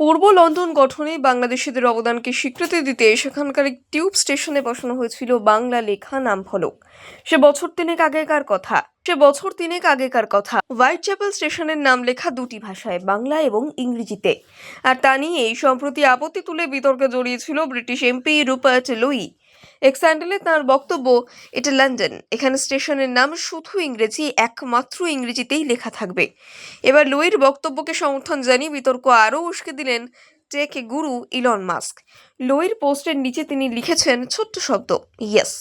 পূর্ব London গঠনে বাংলাদেশিদের অবদানকে স্বীকৃতি দিতে সেখানকার এক টিউব স্টেশনে বসানো হয়েছিল বাংলা লেখা নাম ফলক সে বছর তিনেক আগেকার কথা। সে বছর তিনেক আগেকার কথা। হোয়াইট চ্যাপেল স্টেশনের নাম লেখা দুটি ভাষায়, বাংলা এবং ইংরেজিতে। আর তা নিয়েই সম্প্রতি আপত্তি তুলে বিতর্কে জড়িয়েছিল ব্রিটিশ এমপি রুপার্ট লুই। এক স্যান্ডেলে তাঁর বক্তব্য, এটা লন্ডন। এখানে স্টেশনের নাম শুধু ইংরেজি, একমাত্র ইংরেজিতেই লেখা থাকবে। এবার লুইর বক্তব্যকে সমর্থন জানিয়ে বিতর্ক আরও উস্কে দিলেন টেক গুরু ইলন মাস্ক। লুইর পোস্টের নিচে তিনি লিখেছেন ছোট্ট শব্দ, ইয়েস।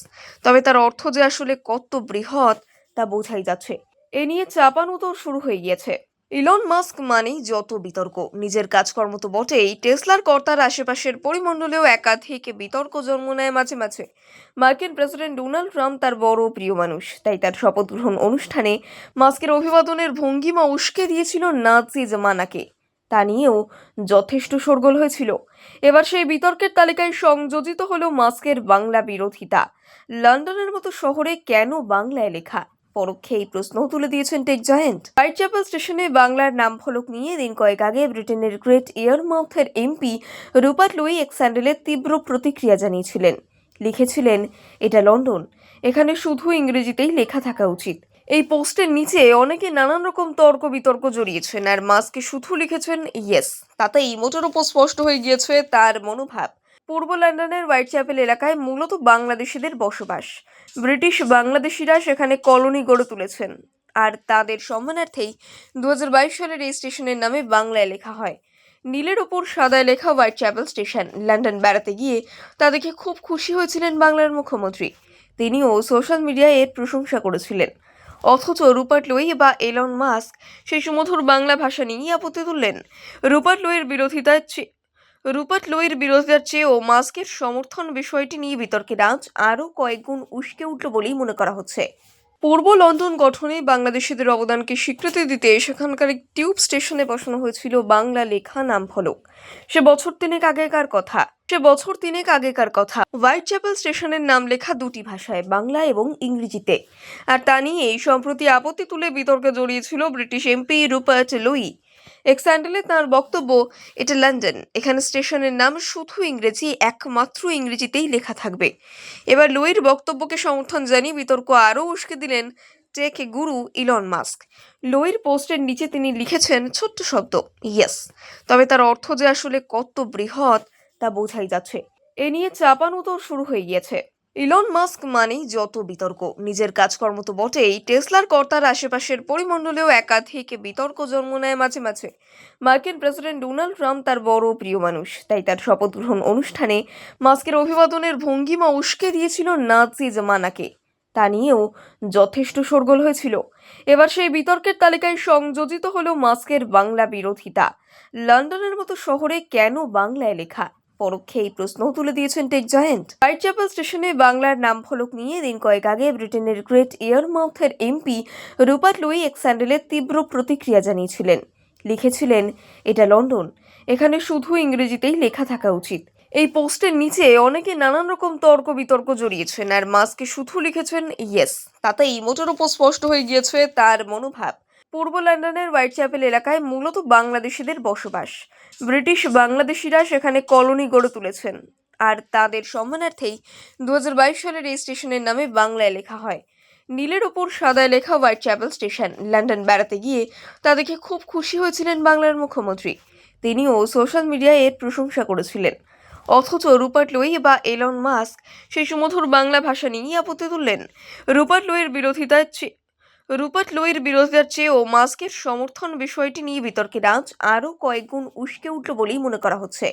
তবে তার অর্থ যে আসলে কত বৃহৎ তা বোঝাই যাচ্ছে। এ নিয়ে চাপানুতর শুরু হয়ে গিয়েছে। ইলন মাস্ক মানেই যত বিতর্ক। নিজের কাজকর্ম তো বটেই, টেসলার কর্তার আশেপাশের পরিমণ্ডলেও একাধিক বিতর্ক জন্ম নেয় মাঝে মাঝে। মার্কিন প্রেসিডেন্ট ডোনাল্ড ট্রাম্প তার বড় প্রিয় মানুষ, তাই তার শপথ গ্রহণ অনুষ্ঠানে মাস্কের অভিবাদনের ভঙ্গিমা উস্কে দিয়েছিল নাজি জামানাকে। তা নিয়েও যথেষ্ট শোরগোল হয়েছিল। এবার সেই বিতর্কের তালিকায় সংযোজিত হল মাস্কের বাংলা বিরোধিতা। লন্ডনের মতো শহরে কেন বাংলায় লেখা? পরোক্ষে এই প্রশ্নও তুলে দিয়েছেন টেক জায়েন্ট। হোয়াইট চ্যাপেল স্টেশনে বাংলার নাম ফলক নিয়ে দিন কয়েক আগে ব্রিটেনের গ্রেট ইয়ারমাউথের এমপি রুপার্ট লুই এক স্যান্ডেলের তীব্র প্রতিক্রিয়া জানিয়েছিলেন। লিখেছিলেন, এটা লন্ডন। এখানে শুধু ইংরেজিতেই লেখা থাকা উচিত। এই পোস্টের নিচে অনেকে নানান রকম তর্ক বিতর্ক জড়িয়েছেন আর মাস্কে শুধু লিখেছেন, ইয়েস। তাতেই মোটের উপর স্পষ্ট হয়ে গিয়েছে তার মনোভাব। পূর্ব লন্ডনের হোয়াইট চ্যাপেল এলাকায় মূলত বাংলাদেশিদের বসবাস। ব্রিটিশ বাংলাদেশিরা সেখানে কলোনি গড়ে তুলেছেন। আর তাদের সম্মানার্থেই দু হাজার বাইশ সালের এই স্টেশনের নামে বাংলায় লেখা হয়। নীলের ওপর সাদায় লেখা হোয়াইট চ্যাপেল স্টেশন লন্ডন বেড়াতে গিয়ে তা দেখে খুব খুশি হয়েছিলেন বাংলার মুখ্যমন্ত্রী। তিনিও সোশ্যাল মিডিয়ায় এর প্রশংসা করেছিলেন। অথচ রুপার্ট লোই বা এলন মাস্ক সেই সুমধুর বাংলা ভাষা নিয়েই আপত্তি তুললেন। রুপার্ট লোয়ের বিরোধিতার রুপার্ট লোয়ের বিরোধিতার চেয়েও মাস্কের সমর্থন বিষয়টি নিয়ে বিতর্কের আজ আরও কয়েক গুণ উস্কে উঠল বলেই মনে করা হচ্ছে। পূর্ব লন্ডন গঠনে বাংলাদেশিদের অবদানকে স্বীকৃতি দিতে সেখানকার এক টিউব স্টেশনে বসানো হয়েছিল বাংলা লেখা নাম ফলক সে বছর তিনেক আগেকার কথা। সে বছর তিনেক আগেকার কথা। হোয়াইট চ্যাপেল স্টেশনের নাম লেখা দুটি ভাষায়, বাংলা এবং ইংরেজিতে। আর তা নিয়েই সম্প্রতি আপত্তি তুলে বিতর্কে জড়িয়েছিল ব্রিটিশ এমপি রুপার্ট লুই এক স্যান্ডেলে তাঁর বক্তব্য, এটা লন্ডন। এখানে স্টেশনের নাম শুধু ইংরেজি, একমাত্র ইংরেজিতেই লেখা থাকবে। এবার লুইর বক্তব্যকে সমর্থন জানিয়ে বিতর্ক আরও উস্কে দিলেন টেক গুরু ইলন মাস্ক। লুইর পোস্টের নিচে তিনি লিখেছেন ছোট্ট শব্দ, ইয়েস। তবে তার অর্থ যে আসলে কত বৃহৎ, তা বোঝাই যাচ্ছে। এ নিয়ে চাপানো তো শুরু হয়ে গিয়েছে। ইলন মাস্ক মানেই যত বিতর্ক। নিজের কাজকর্ম তো বটেই, টেসলার কর্তার আশেপাশের পরিমণ্ডলেও একাধিক বিতর্ক জন্ম নেয় মাঝে মাঝে। মার্কিন প্রেসিডেন্ট ডোনাল্ড ট্রাম্প তার বড় প্রিয় মানুষ। তাই তার শপথ গ্রহণ অনুষ্ঠানে মাস্কের অভিবাদনের ভঙ্গিমা উস্কে দিয়েছিল নাজি জামানাকে। তা নিয়েও যথেষ্ট শোরগোল হয়েছিল। এবার সেই বিতর্কের তালিকায় সংযোজিত হলো মাস্কের বাংলা বিরোধিতা। লন্ডনের মতো শহরে কেন বাংলায় লেখা? পরোক্ষে এই প্রশ্নও তুলে দিয়েছেন টেক জায়েন্ট। হোয়াইট চ্যাপেল স্টেশনে বাংলার নাম ফলক নিয়ে দিন কয়েক আগে ব্রিটেনের গ্রেট ইয়ারমাউথের এমপি রুপার্ট লুই এক স্যান্ডেলের তীব্র প্রতিক্রিয়া জানিয়েছিলেন। লিখেছিলেন, এটা লন্ডন। এখানে শুধু ইংরেজিতেই লেখা থাকা উচিত। এই পোস্টের নিচে অনেকে নানান রকম তর্ক বিতর্ক জড়িয়েছেন আর মাস্কে শুধু লিখেছেন, ইয়েস। তাতেই মোটের উপর স্পষ্ট হয়ে গিয়েছে তার মনোভাব। পূর্ব লন্ডনের হোয়াইট চ্যাপেল এলাকায় মূলত বাংলাদেশিদের বসবাস। ব্রিটিশ বাংলাদেশিরা সেখানে কলোনি গড়ে তুলেছেন। আর তাদের সম্মানার্থেই দু হাজার বাইশ সালের এই স্টেশনের নামে বাংলায় লেখা হয়। নীলের ওপর সাদায় লেখা হোয়াইট চ্যাপেল স্টেশন লন্ডন বেড়াতে গিয়ে তা দেখে খুব খুশি হয়েছিলেন বাংলার মুখ্যমন্ত্রী। তিনিও সোশ্যাল মিডিয়ায় এর প্রশংসা করেছিলেন। অথচ রুপার্ট লোই বা এলন মাস্ক সেই সুমধুর বাংলা ভাষা নিয়েই আপত্তি তুললেন। রুপার্ট লোয়ের বিরোধিতার চেয়ে রুপার্ট লোয়ের বিরোধিতার চেয়েও মাস্কের সমর্থন বিষয়টি নিয়ে বিতর্কে আজ আরও কয়েকগুণ উস্কে উঠল বলেই মনে করা হচ্ছে।